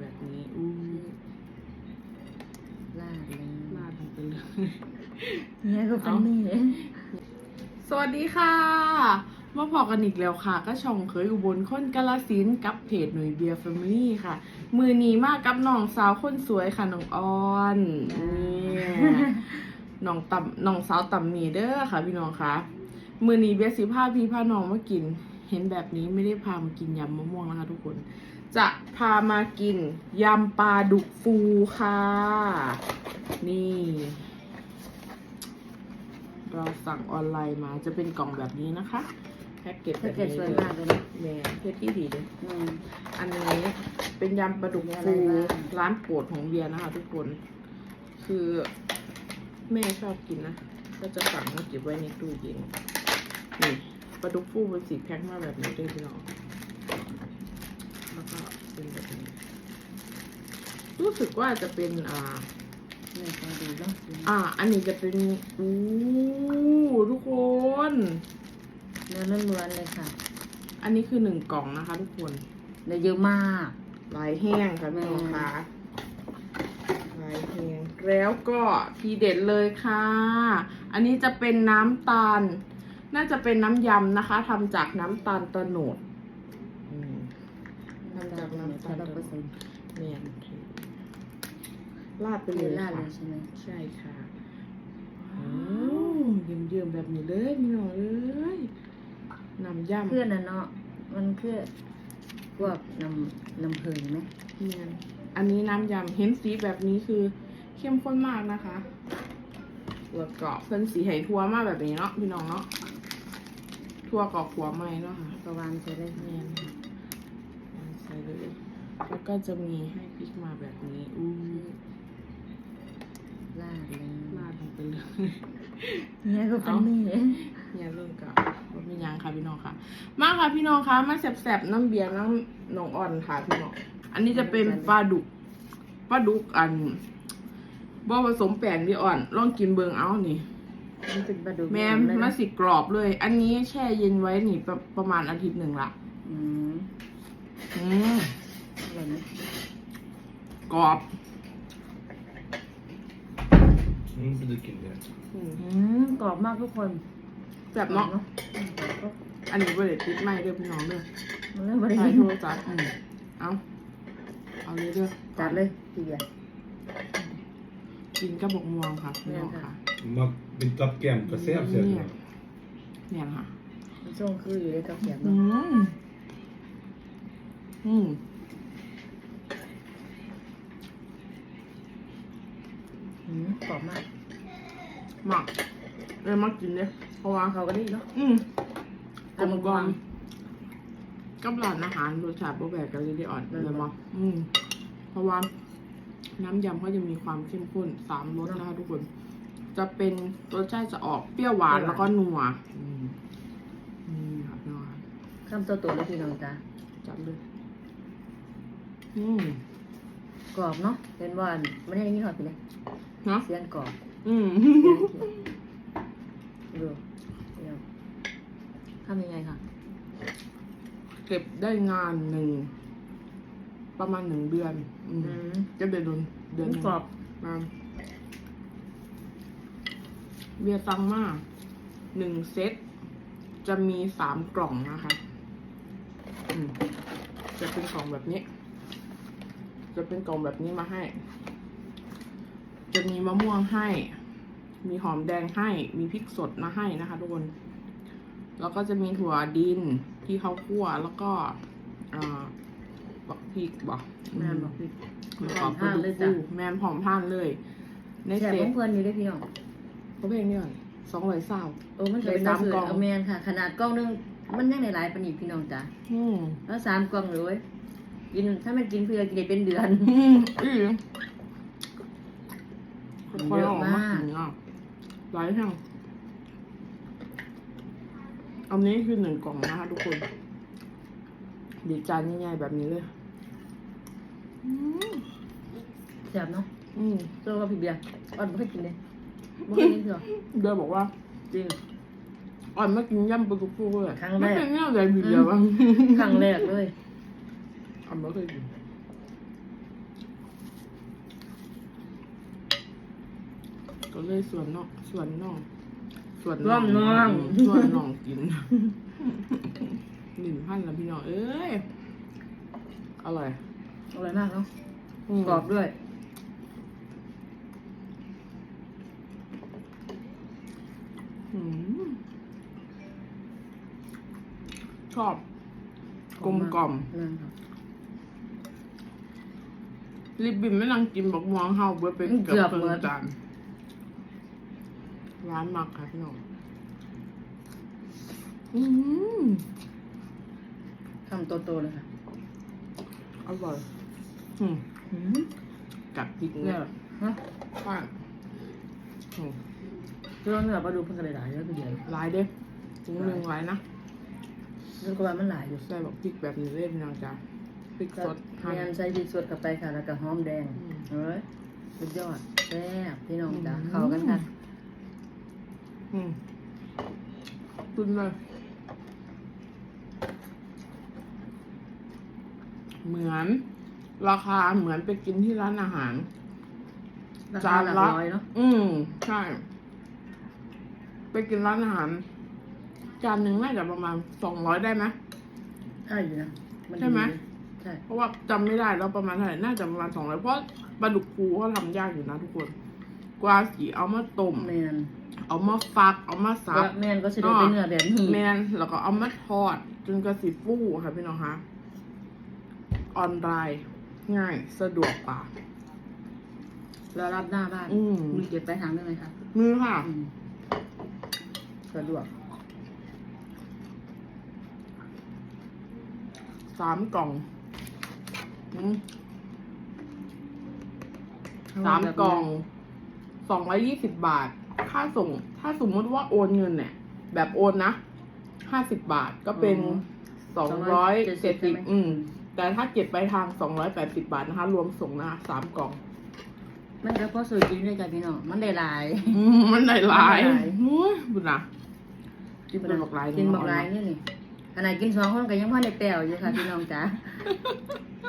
แบบนี้อู้ลาดเลยลาดลงไปเลยเนี่ยก็เป็นนี่เลยสวัสดีค่ะ มาพอกันอีกแล้วค่ะ ก็ช่องเคยอุบลคนกาลสินธุ์กับเพจหน่วยเบียร์แฟมิลี่ค่ะ มือนีมากกับน้องสาวคนสวยค่ะน้องออนนี่น้องต่ำน้องสาวต่ำมีเด้อค่ะพี่น้องคะมือนีเบียร์สิพาพี่พาน้องมากิน เห็นแบบนี้ไม่ได้พามากินยำมะม่วงนะคะทุกคน จะพามากินยำปลาดุกฟูค่ะ นี่ เราสั่งออนไลน์มาจะเป็นกล่องแบบนี้นะคะ แพ็กเกจแบถ้าบเกิดนี้สวยเลยมากเลยนะแหม่เพชรที่ดีเลยอืมอันนี้เป็นยำปลาดุกมีอะไรฟูบ้างร้านโปรดของเบียร์นะคะ ทุกคน คือแม่ชอบกินนะ ก็จะสั่งมาเก็บไว้ในตู้เย็นนี่ปลาดุกฟูเป็นสีแพ็คมาแบบนี้ด้วยพี่น้องแล้วก็ เป็นแบบนี้ รู้สึกว่าจะเป็นอ่าเนี่ยใจดีเนาะอ่า อันนี้จะเป็นอู้ทุกคน เนื้อล้วนๆเลยค่ะอันนี้คือหนึ่งกล่องนะคะ ทุกคนเนื้อเยอะมากลายแห้งค่ะพี่น้องคะลายแห้งแล้วก็ทีเด็ดเลยค่ะ อันนี้จะเป็นน้ำตาล น่าจะเป็นน้ำยำนะคะทำจากน้ำตาลตะโนดอืมทำจากน้ำตาลร้อยเปอร์เซ็นต์เนียนลาดไปเป็นเลยลาดเลค่ะยใช่ไหมใช่ค่ะว้าวเยิ้มๆแบบนี้เลยพี่น้องเอ้ยน้ำยำเพื่อนน่ะเนาะมันคือพวกน้ำน้ำผึ้งไหมเนียนอันนี้น้ำยำเห็นสีแบบนี้คือเข้มข้นมากนะคะแล้วก็เพิ่นสีไห่ทัวมากแบบนี้เนาะพี่น้องเนาะทัวกรอบหัวไหม้เนาะค่ะประวานใส่ได้เนียนค่ะใส่เลย แล้วก็จะมีให้พริกมาแบบนี้อู้ลาดเลยลาดลงไปเลยเนี่ยก็เป็นนี่เลยเนี่ยเริ่มกับว่ามียังค่ะพี่น้องค่ะ มาค่ะพี่น้องคะมาแสบๆน้ำเบียร์น้ำหนองอ่อนค่ะพี่น้อง อันนี้จะเป็นปลาดุกปลาดุกอันบ่ผสมแป้งดิอ่อน ลองกินเบิงเอานี่มันเป็นปลาดุกแม่เลยมานะสิกรอบเลย อันนี้แช่เย็นไว้นี่ประประมาณอาทิตย์หนึ่งละอืมอืม อร่อยไหมกรอบ Mm, för du kan det. อืมอืมกรอบมากทุกคนแซ่บเนาะอืมกรอบก็อันนี้บริเวณติดไหมเด้อพี่น้องเด้อมันเริ่มบริใช้เวณโทรศัพท์อืมเอาเอาเลยเด้อจัดเลยทีเดียว กินกระบอกม่วงค่ะพี่น้องเนี่ยค่ะค่ะ Man vill ta hem på sig sen. เนี่ยค่ะ มันช่วงคืออยู่ในกระเทียมอืเนาะม อืม อืม กรอบมากหมักเลยมักกินเลยเพราะว่าเขาก็ดีเนาะอืมกลมกลกลมกับร้านอาหารรสชาติโบแบกกันเลยได้อ่อนเลยมั้งอืมเพราะว่า น้ำยำเขาจะมีความเข้มข้นสามรสนะคะทุกคน จะเป็นรสชาติจะออกเปรี้ยวหวานแล้วก็นัวอืมอืมครับนัวข้ามตัวตัวเลยพี่น้องจ้าจัดเลย อืมกรอบเนาะเป็นว่าไม่ได้นี่หอดไปเลย เนาะเสียนกรอบอืมดูเดี๋ยวทำยังไงคะเก็บได้งานหนึ่ง ประมาณหนึ่งเดือน อืมอืมจะเดือนเดือนเดือนหนึ่งกรอบมาเบียร์ตังมาหนึ่งเซต จะมีสามกล่องนะคะอืมจะเป็นกล่องแบบนี้ จะเป็นกล่องแบบนี้มาให้ จะมีมะม่วงให้ มีหอมแดงให้ มีพริกสดมาให้นะคะทุกคน แล้วก็จะมีถั่วดินที่เขาคั่วแล้วก็อ่าบักพริกบอกแม่บอกพี่แล้วก็ปลาดุกฟูแมนผอมท่านเลย ในแต่เซขอตงเพื่อนอยู่ด้วยพี่น้องเขาเพลงนี่ก่อนสองร้อยเศร้าเออมันจะเป็นได้สามสื่อกล่องเอาแมนค่ะ ขนาดกล้องนึงมันยังในหลายปานนีพี่น้องจ้าอืมแล้วสามกล่องเลยเว้ยกินถ้ามันกินเพื่อกินได้เป็นเดือนอืมอื มมันค่อยเยๆอะออกมามากกินอะหลายแห่งอันนี้คือหนึ่งกล่องนะคะทุกคน ดีจานใหญ่ๆแบบนี้เลยอืมแซ่บเนาะอืมโซ่กับพี่เบียร์อ่อนไม่เคยกินเลยไม่เคยกินเถอะเดี๋ยวบอกว่า จริงอ่อนไม่กินยำปลาดุกฟูเลยครั้งแรกไม่เป็นแนวใดบีเดียวบ้างครั้งแรกเลยอ่อนไม่เคยกิน ก็เลยส่วนน้องส่วนน้องส่วนร่วมน้อง ส่วนน้องกินหนึ่งพันแล้วพี่น้องเอ้ยอร่อยอร่อยมากเนาะมกรอบด้วยอืมชอบกลมกล่อมนั่นครับลิบบิมไม่นั่งกินบอกมองเฮาเบิดเป็นเกือบครึ่งหมดจาน ร้านมักค่ะพี่น้องอืมทำโตๆเลยค่ะ อร่อย อืมอืมกัดพริกเนี่เนี่ยยฮะป้าอืมที่เราเนื้อปลาดูเพิ่งกระไดหลายแล้วทีเดียวหลายเด้ถึงหนึ่งหลายนะเรื่องกว่ามันหลายอยู่ใส่บอกพริกแบบนี้เลยพี่น้องจ้าพริกก็สดหั่นแมนใส่พริกสดกับไปค่ะแล้วก็หอมแดงอืมเอ้ยสุดยอดแซ่บพี่น้องจ้าอืมเข้ากันค่ะ อืมตุนเลยเหมือนราคาเหมือนไปกินที่ร้านอาหาร ราจาคานหลักละร้อยเนาะอืมใช่ ไปกินร้านอาหาร จานหนึ่งน่าจะประมาณสองร้อยได้ไหมใช่อยู่นะนใช่ไหมดีใช่ เพราะว่าจำไม่ได้แล้วประมาณเท่าไหร่น่าจะประมาณสองร้อยเพราะปลาดุกฟูเขาทำยากอยู่นะทุกคน กว่าสีเอามาต้มแมนเอามาฟัก เอามาสับแมนก็จะได้เป็นเนื้อแบบนี้แมนแล้วก็เอามาทอด จนกระสีฟูค่ะพี่น้องคะออนไลน์ง่ายสะดวกกว่า แล้วรับหน้าบ้านอืมมีเก็บไปลายทางได้ไหมคะมือค่ะอืมสะดวกสามกล่องอืมสามกล่อง สองร้อยยี่สิบบาท ค่าส่ง ถ้าสมมติว่าโอนเงินเนี่ย แบบโอนนะห้าสิบบาทก็เป็นสองร้อยเจ็ดสิบอืม แต่ถ้าเก็บไปทางสองร้อยแปดสิบาทนะคะ รวมส่งนะคะสามกล่อง มันก็พอสวยจริงด้วยจ้ะพี่น้อง มันได้หลายอืมมันหลายหลายมันหลายโอ้ยบุญนะกินเป็นบักหลายกินเนาะบักหลายนี่นี่ขนาดกินสองคนก็ยังพอในแปลวอยู่ค่ะพี่น้องจ๋า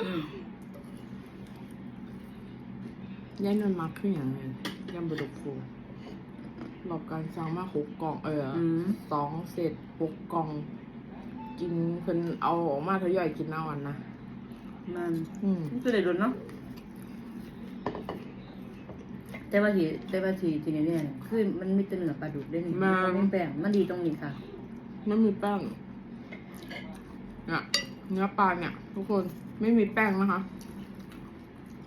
อืมย่ายนวลมาขึ้นอย่างไร ยำบดุกฟูรอบการสั่งมาหกกล่อง เออออืมสองเศษหกกล่อง กินเพิ่นเอาออกมาทยอยกินเอาอันนะมันอืมมันจะได้โดนเนาะแต่ว่าที่แต่ว่าที่ที่นี่เนี่ยคือมันมีแต่เนื้อปลาดุกได้นี่มันไม่แป้งมันดีตรงนี้ค่ะ ไม่มีแป้งเนี่ยเนื้อปลาเนี่ย ทุกคนไม่มีแป้งนะคะ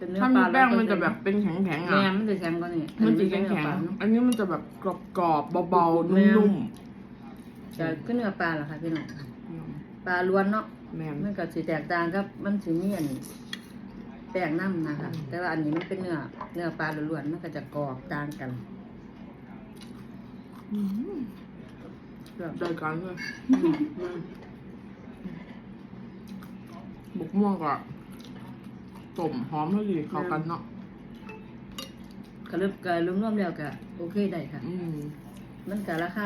เป็นเนื้อถ้าปมีลาแป้งมันจะแบบเป็นแข็งๆแม่อะมันจะแข็งกว่านี่มันจะเป็แข็งเนื้อปลาๆเนาะอันนี้มันจะแบบกรอบๆเบาๆแม่นุ่มจะก็เนื้อปลาเหรอคะพี่น้องๆปลาล้วนเนาะแม่น มันก็สิแตกต่างกับมันสิมีอันแป้งน้ำนะคะ อืม แต่ว่าอันนี้มันเป็นเนื้อเนื้อปลาล้วนๆมันก็จะกรอบต่างกันอืมแบบใจกันเลยอืมบุกม่วงกับ ต้มหอมพอดีเข้ากันเนาะก็เริ่มก็รวมๆแล้วก็โอเคได้ค่ะ อืมมันก็ราคา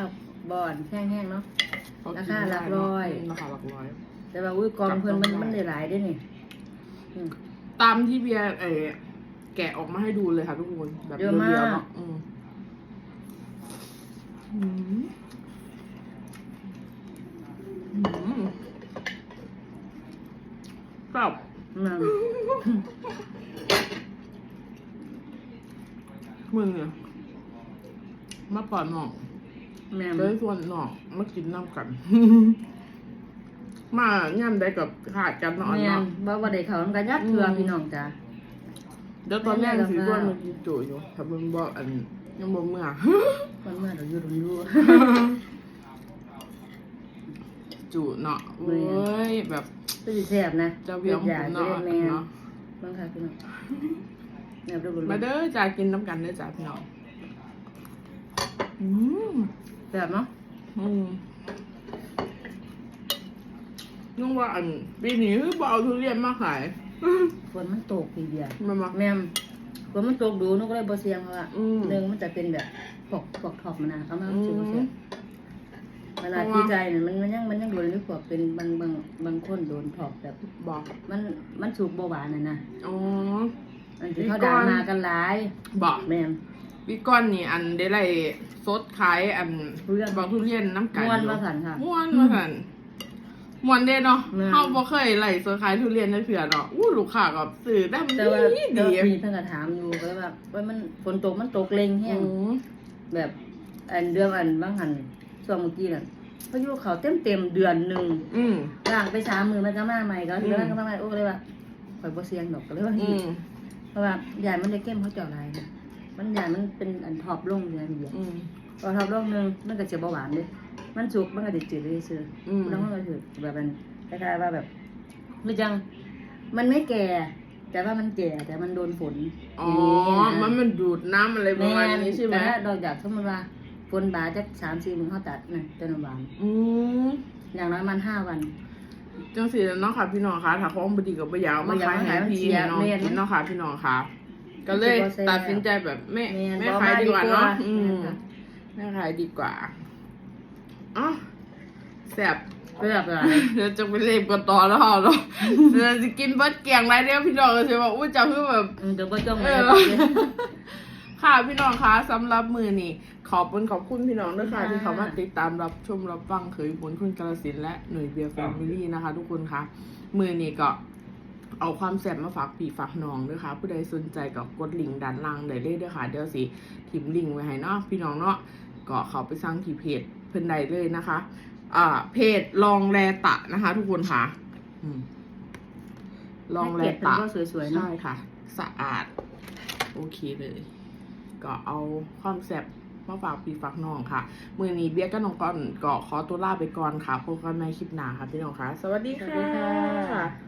บอนแห้งๆเนาะก็กินราคาหลักร้อยมราคาหลักร้อย แต่ว่าอุ้ยกองเพิ่นมันจับต้องได้มันได้หลายได้นี่อืมตามที่เบียร์เออแกะออกมาให้ดูเลยค่ะทุกคนแบบเยอะมากเรียวๆเนาะอืมอืมอืมกรอบ มันมึงเนี่ยมาปอดหนอกแม่นเลยส่วนหนอกมากินน้ำกัน มาย่ำได้กับขาดกันเนอนแม่นเนาะบ่ว่าได้เขามันก็ยัดเทื่ออมพี่น้องจ้าเดี๋ยวตอนแรกไม่ได้สีกับด้วนข้าวมากินจุอยู่ถ้าเบิ่งบ่อันยังบ่เมื่อมันเมื่อเราอยู่ตรงนี้ จุเนาะแม่เว้ยแบบก็สิแซ่บนะเจ้าเพียงใหญ่ผมก็เนาะได้แม่นเนาะบางค่ะพี่น้องแนบดูบนมาเด้อจ้ากินน้ำกันเด้อจ้าพี่น้องอืมแซ่บเนาะอืมนึกว่าอันปีนี้คือบ่เอาทุเรียนมาขายฝนมันตกปีเดียวมันมาแม่มฝนมันตกดูหนูก็เลยบ่เสียงเพราะว่าอืมหนึ่งมันจะเป็นแบบปอกปอกทอบมันนะเขามาอืซื้อมเสียเวลาเพราะว่าที่ใจเนี่ยมันมันยังมันยังโดนนึกว่าเป็นบางบางบางคนโดนทอบแบบบอกมันมันสูบเบาหวานน่ะนะอ๋ออันที่เขาด่ามากันหลายบอกแม่มวิก้อนนี่อันได้ไรสดขายอันทุเรียนบอกทุเรียนน้ำกันม่วนอยู่ว่าสันค่ะม่วนว่าสันม่วนเด้เนาะแม่นเฮาบ่เคยไล่สดขายทุเรียนในเผื่อเนาะอู้ลูกค้าก็ซื้อได้มันแต่ว่าดีเดี๋ดียวมีท่านก็ถามอยู่ก็เลยว่าว่ามันฝนตกมันตกเล็งแห้งอืมแบบอันเดือนอันบางหันช่วงเมื่อกี้น่ะ พายุเขาเต็มเต็มๆเดือนหนึ่งอืม ล่างไปสามมือมันก็มาใหม่ก็อืมเดือนก็มาใหม่โอ้ก็เลยว่าข่อยบ่เสียงดอกก็เลยว่าอืมเพราะว่าใหญ่มันได้เข้มเขาเจาะลายนะมันใหญ่มันเป็นอันท็อปลงเลยทีเดียว อืม พอท็อปลงหนึงมันก็จะเบาหวานเลยมันสุกมันก็จะจืดเลยซื่ออืม แล้วมันก็คือแบบมันคล้ายๆว่าแบบคือจังมันไม่แก่ แต่ว่ามันแก่แต่มันโดนฝนอ๋อ มันมันดูดน้ำอะไรประมาณนี้ใช่ไหมแต่ถ้าดอกจากสมมติว่า ฝนบาจะสามสี่มือเขาตัดนะจนหวานอืมอย่างน้อยมันห้าวันจังสีแล้วเนาะค่ะพี่น้องคะถ้าของบดีกับบ่อยากเอามาขายให้พี่น้องกินเนาะค่ะพี่น้องค่ะ ก็เลยตัดสินใจแบบไม่แม่นไม่บ่ขายดีกว่าเนาะอืมแม่นค่ะไม่ขายดีกว่าอ๋อแซ่บเพื่ออะไรเดี๋ยวจะไปเล่มกันต่อแล้วเหรอเนาะเดี๋ยวจะกินเบิดเกียงไรเนี่ยพี่น้องก็จะว่าอุ้ยจะเพื่อแบบเดี๋ยวก็จ้องเอเลยอค่ะพี่น้องคะสำหรับมือนี่ ขอบคุณขอบคุณพี่น้องด้วยค่ะค่ะ ที่เขามาติดตามรับชมรับฟังเคยผลคุณกาลสินธุ์และหน่วยเบียร์แฟมิลี่นะคะ ทุกคนคะมือนี่ก็เอาความแซ่บมาฝากพี่ฝากน้องด้วยค่ะ ผู้ใดสนใจก็กดลิงก์ด้านล่างได้เลยด้วยค่ะ เดี๋ยวสิทิมลิงก์ไว้ให้เนาะพี่น้องเนาะก็เขาไปสร้างที่เพจเพิ่นใดเลยนะคะอ่าเพจลองแรตะนะคะ ทุกคนค่ะอืมลองแรเก็บเป็นตะก็สวยๆเนาะใช่ค่ะ สะอาด โอเคเลย ก็เอาความแซ่บ มาฝากพี่ฝากน้องค่ะ มือนี้เบียร์ก็น้องก่อนเกาะขอตัวลาไปก่อนค่ะพบกันในคลิปหน้าค่ะพี่น้องค่ะ สวัสดีค่ะ